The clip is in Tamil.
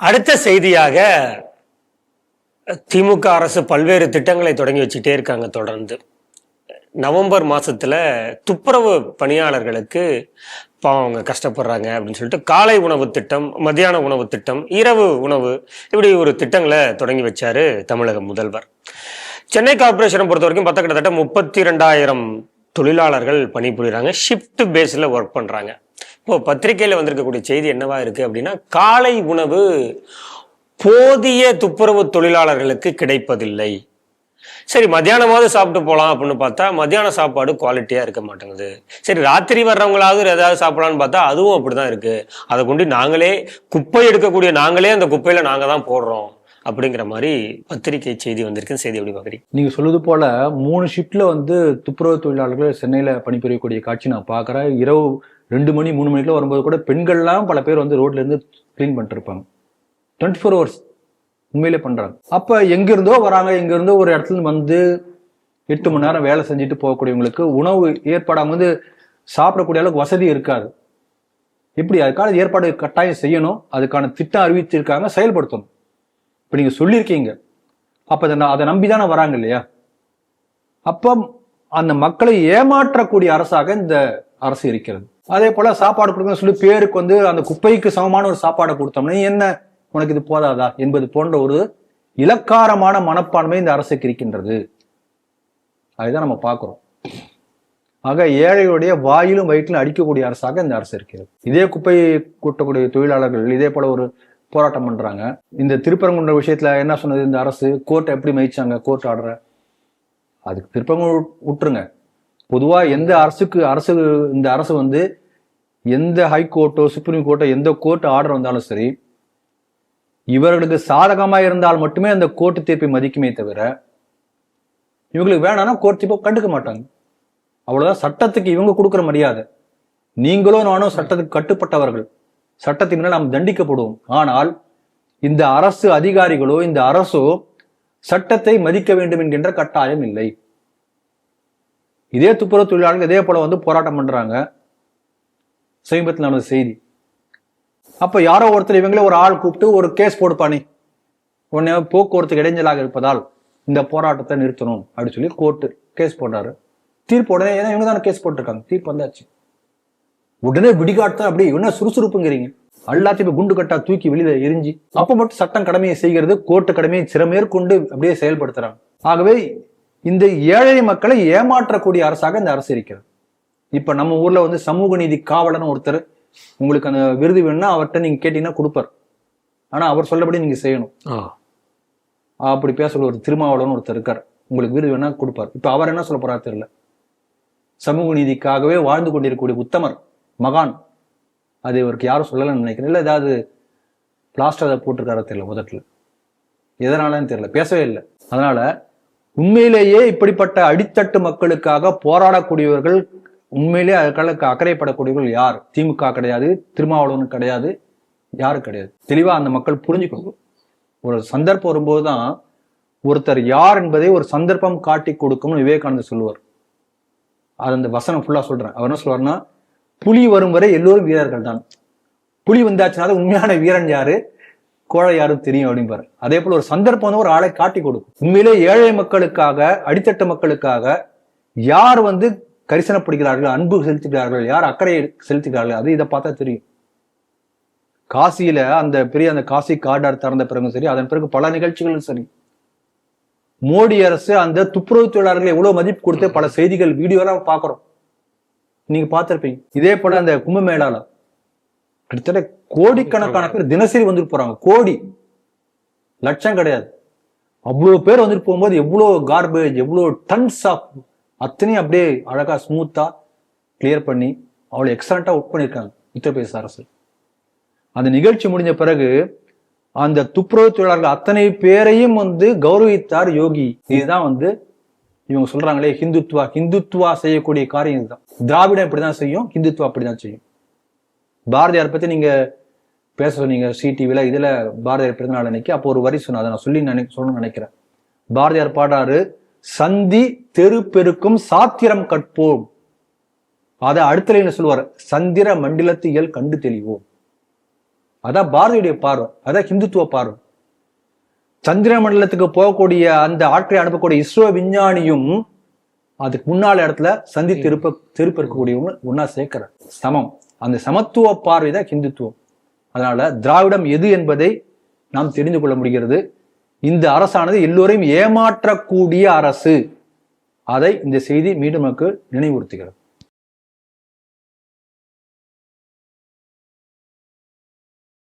அடுத்த செய்தியாக திமுக அரசு பல்வேறு திட்டங்களை தொடங்கி வச்சுட்டே இருக்காங்க தொடர்ந்து. நவம்பர் மாசத்துல துப்புரவு பணியாளர்களுக்கு பாவம் அவங்க கஷ்டப்படுறாங்க அப்படின்னு சொல்லிட்டு காலை உணவு திட்டம் மத்தியான உணவு திட்டம் இரவு உணவு இப்படி ஒரு திட்டங்களை தொடங்கி வச்சாரு தமிழக முதல்வர். சென்னை கார்பரேஷனை பொறுத்த வரைக்கும் பார்த்தா கிட்டத்தட்ட முப்பத்தி ரெண்டாயிரம் தொழிலாளர்கள் பணிபுரியுறாங்க. ஷிஃப்ட் பேஸில் ஒர்க் பண்ணுறாங்க இப்போ பத்திரிகையில் வந்திருக்கக்கூடிய செய்தி என்னவா இருக்கு அப்படின்னா காலை உணவு போதிய துப்புரவு தொழிலாளர்களுக்கு கிடைப்பதில்லை. சரி மத்தியானமாவது சாப்பிட்டு போகலாம் அப்படின்னு பார்த்தா மத்தியான சாப்பாடு குவாலிட்டியாக இருக்க மாட்டேங்குது. சரி ராத்திரி வர்றவங்களாவது ஏதாவது சாப்பிடலான்னு பார்த்தா அதுவும் அப்படிதான் இருக்குது அதை கொண்டு நாங்களே குப்பை எடுக்கக்கூடிய நாங்களே அந்த குப்பையில் நாங்கள் தான் போடுறோம் அப்படிங்கிற மாதிரி பத்திரிகை செய்தி வந்திருக்குன்னு செய்தி எப்படி பார்க்குறீங்க? நீங்கள் சொல்லுது போல் மூணு ஷிஃப்டில் வந்து துப்புரவு தொழிலாளர்கள் சென்னையில் பணிபுரியக்கூடிய காட்சி நான் பார்க்குறேன். இரவு ரெண்டு மணி மூணு மணிக்கெலாம் வரும்போது கூட பெண்கள்லாம் பல பேர் வந்து ரோட்லேருந்து க்ளீன் பண்ணிட்டு இருப்பாங்க டுவெண்ட்டி ஃபோர் ஹவர்ஸ் உண்மையிலே பண்ணுறாங்க அப்போ எங்கேருந்தோ வராங்க எங்கேருந்தோ ஒரு இடத்துல இருந்து வந்து எட்டு மணி நேரம் வேலை செஞ்சுட்டு போகக்கூடியவங்களுக்கு உணவு ஏற்பாடு வந்து சாப்பிடக்கூடிய அளவுக்கு வசதி இருக்காது. இப்படி அதுக்கான ஏற்பாடு கட்டாயம் செய்யணும். அதுக்கான திட்டம் அறிவிச்சிருக்காங்க செயல்படுத்தணும். இப்போ நீங்கள் சொல்லியிருக்கீங்க. அப்போ அதை அதை அதை நம்பிதானே வராங்க இல்லையா? அப்போ அந்த மக்களை ஏமாற்றக்கூடிய அரசாக இந்த அரசு இருக்கிறது. அதே போல சாப்பாடு கொடுக்கணும்னு சொல்லி பேருக்கு வந்து அந்த குப்பைக்கு சமமான ஒரு சாப்பாடை கொடுத்தோம்னா என்ன? உனக்கு இது போதாதா? என்பது போன்ற ஒரு இலக்காரமான மனப்பான்மை இந்த அரசுக்கு இருக்கின்றது. அதுதான் நம்ம பார்க்குறோம். ஆக ஏழைகளுடைய வாயிலும் வயிற்றிலும் அடிக்கக்கூடிய அரசாக இந்த அரசு இருக்கிறது. இதே குப்பை கூட்டக்கூடிய தொழிலாளர்கள் இதே போல ஒரு போராட்டம் பண்றாங்க. இந்த திருப்பரங்குன்ற விஷயத்துல என்ன சொன்னது? இந்த அரசு கோர்ட்டை எப்படி மதிச்சாங்க? கோர்ட் ஆர்டரை அதுக்கு திருப்பரங்குன்ற விட்டுருங்க பொதுவாக எந்த அரசுக்கு அரசு இந்த அரசு வந்து எந்த ஹைகோர்ட்டோ சுப்ரீம் கோர்ட்டோ எந்த கோர்ட் ஆர்டர் வந்தாலும் சரி இவர்களுக்கு சாதகமாக இருந்தால் மட்டுமே அந்த கோர்ட்டு தீர்ப்பை மதிக்குமே தவிர இவங்களுக்கு வேணாம்னா கோர்ட் தீர்ப்பை கண்டுக்க மாட்டாங்க. அவ்வளோதான் சட்டத்துக்கு இவங்க கொடுக்குற மரியாதை. நீங்களோ நானும் சட்டத்துக்கு கட்டுப்பட்டவர்கள். சட்டத்தின் மேலே நாம் தண்டிக்கப்படுவோம். ஆனால் இந்த அரசு அதிகாரிகளோ இந்த அரசோ சட்டத்தை மதிக்க வேண்டும் என்கின்ற கட்டாயம் இல்லை. இதே துப்புரவு தொழிலாளர்கள் இதே போல வந்து போராட்டம் பண்றாங்க. சமீபத்தில் நடந்த செய்தி. அப்ப யாரோ ஒருத்தர் இவங்களே ஒரு ஆள் கூப்பிட்டு ஒரு கேஸ் போடுப்பானே உடனே போக்குவரத்துக்கு இடைஞ்சலாக இருப்பதால் இந்த போராட்டத்தை நிறுத்தணும் அப்படின்னு சொல்லி கோர்ட்டு கேஸ் போடுறாரு. தீர்ப்பு உடனே ஏன்னா இவங்க தானே கேஸ் போட்டிருக்காங்க. தீர்ப்பு வந்தாச்சு. உடனே விடிகாட்டு அப்படி என்ன சுறுசுறுப்புங்கிறீங்க? எல்லாத்தையும் குண்டு கட்டா தூக்கி வெளியில எரிஞ்சு அப்ப மட்டும் சட்டம் கடமையை செய்கிறது கோர்ட்டு கடமையை சிறமேற்கொண்டு அப்படியே செயல்படுத்துறாங்க. ஆகவே இந்த ஏழை மக்களை ஏமாற்றக்கூடிய அரசாக இந்த அரசு இருக்கிறது. இப்ப நம்ம ஊர்ல வந்து சமூக நீதி காவலர்னு ஒருத்தர் உங்களுக்கு அந்த விருது வேணும்னா அவர்கிட்ட நீங்க கேட்டீங்கன்னா கொடுப்பார். ஆனா அவர் சொல்லபடி நீங்க செய்யணும். அப்படி பேசக்கூடிய ஒரு திருமாவளவன் ஒருத்தர் இருக்கார். உங்களுக்கு விருது வேணா கொடுப்பார். இப்ப அவர் என்ன சொல்ல போறாரு தெரியல. சமூக நீதிக்காகவே வாழ்ந்து கொண்டிருக்கக்கூடிய உத்தமர் மகான். அது இவருக்கு யாரும் சொல்லலைன்னு நினைக்கிறேன். இல்லை ஏதாவது பிளாஸ்டர் அதை போட்டிருக்காரா தெரியல முதல்ல. எதனாலன்னு தெரியல. பேசவே இல்லை. அதனால உண்மையிலேயே இப்படிப்பட்ட அடித்தட்டு மக்களுக்காக போராடக்கூடியவர்கள் உண்மையிலேயே அதுக்காக அக்கறைப்படக்கூடியவர்கள் யார்? திமுக கிடையாது திருமாவளவன் கிடையாது யாரும் கிடையாது. தெளிவாக அந்த மக்கள் புரிஞ்சுக்கணும். ஒரு சந்தர்ப்பம் வரும்போது தான் ஒருத்தர் யார் என்பதை ஒரு சந்தர்ப்பம் காட்டி கொடுக்கும்னு விவேகானந்தர் சொல்லுவார். அது அந்த வசனம் ஃபுல்லாக சொல்கிறேன் அவர் என்ன சொல்றாருன்னா புலி வரும் வரை எல்லோரும் வீரர்கள் தான் புலி வந்தாச்சுன்னா உண்மையான வீரன் யாரு? கோழை யாரும் தெரியும் அப்படிம்பாரு. அதே போல ஒரு சந்தர்ப்பம் வந்து ஒரு ஆளை காட்டி கொடுக்கும். உண்மையிலே ஏழை மக்களுக்காக அடித்தட்டு மக்களுக்காக யார் வந்து கரிசனப்படுகிறார்கள் அன்பு செலுத்துகிறார்கள் யார் அக்கறை செலுத்துகிறார்கள் அது இதை பார்த்தா தெரியும். காசியில அந்த பெரிய அந்த காசி கார்டார் திறந்த பிறகும் சரி அதன் பிறகு பல நிகழ்ச்சிகளும் சரி. மோடி அரசு அந்த துப்புரவு தொழிலாளர்கள் எவ்வளவு மதிப்பு கொடுத்து பல செய்திகள் வீடியோலாம் பார்க்குறோம். நீங்க பார்த்திருப்பீங்க. இதே போல அந்த கும்பமேளால கிட்டத்தட்ட கோடிக்கணக்கான பேர் தினசரி வந்துட்டு போறாங்க. கோடி. லட்சம் கிடையாது. அவ்வளோ பேர் வந்துட்டு போகும்போது எவ்வளோ கார்பேஜ் எவ்வளோ டன்ஸ் ஆஃப் அத்தனையும் அப்படியே அழகாக ஸ்மூத்தாக கிளியர் பண்ணி அவ்வளோ எக்ஸலண்ட்டாக ஒர்க் பண்ணியிருக்காங்க உத்தரப்பிரதேச அரசு. அந்த நிகழ்ச்சி முடிஞ்ச பிறகு அந்த துப்புரவு தொழிலாளர்கள் அத்தனை பேரையும் வந்து கௌரவித்தார் யோகி. இதுதான் வந்து இவங்க சொல்றாங்களே ஹிந்துத்வா ஹிந்துத்வா செய்யக்கூடிய காரியம் இதுதான். திராவிடம் இப்படிதான் செய்யும் ஹிந்துத்வா அப்படிதான் செய்யும். பாரதியார் பற்றி நீங்கள் பேச சொன்னீங்க சி டிவியில் இதில் பாரதியார் பிறந்தநாள் அன்னைக்கு. அப்போ ஒரு வரி சொன்ன அதை நான் சொல்லி நினை சொல்லணும்னு நினைக்கிறேன். பாரதியார் பாடாரு சந்தி தெரு பெருக்கும் சாத்திரம் கற்போம். அதை அடுத்த என்ன சொல்லுவார் சந்திர மண்டலத்து இயல் கண்டு தெளிவோம். அதான் பாரதியுடைய பார்வை. அதான் ஹிந்துத்துவ பார்வை. சந்திர மண்டலத்துக்கு போகக்கூடிய அந்த ஆட்களை அனுப்பக்கூடிய இஸ்ரோ விஞ்ஞானியும் அதுக்கு முன்னால இடத்துல சந்தி திருப்ப திருப்ப இருக்கக்கூடியவங்க ஒன்னா சேர்க்கிற சமம். அந்த சமத்துவ பார்வை தான் ஹிந்துத்துவம். அதனால திராவிடம் எது என்பதை நாம் தெரிந்து கொள்ள முடிகிறது. இந்த அரசானது எல்லோரையும் ஏமாற்றக்கூடிய அரசு. அதை இந்த செய்தி மீண்டும் நமக்கு நினைவுறுத்துகிறது.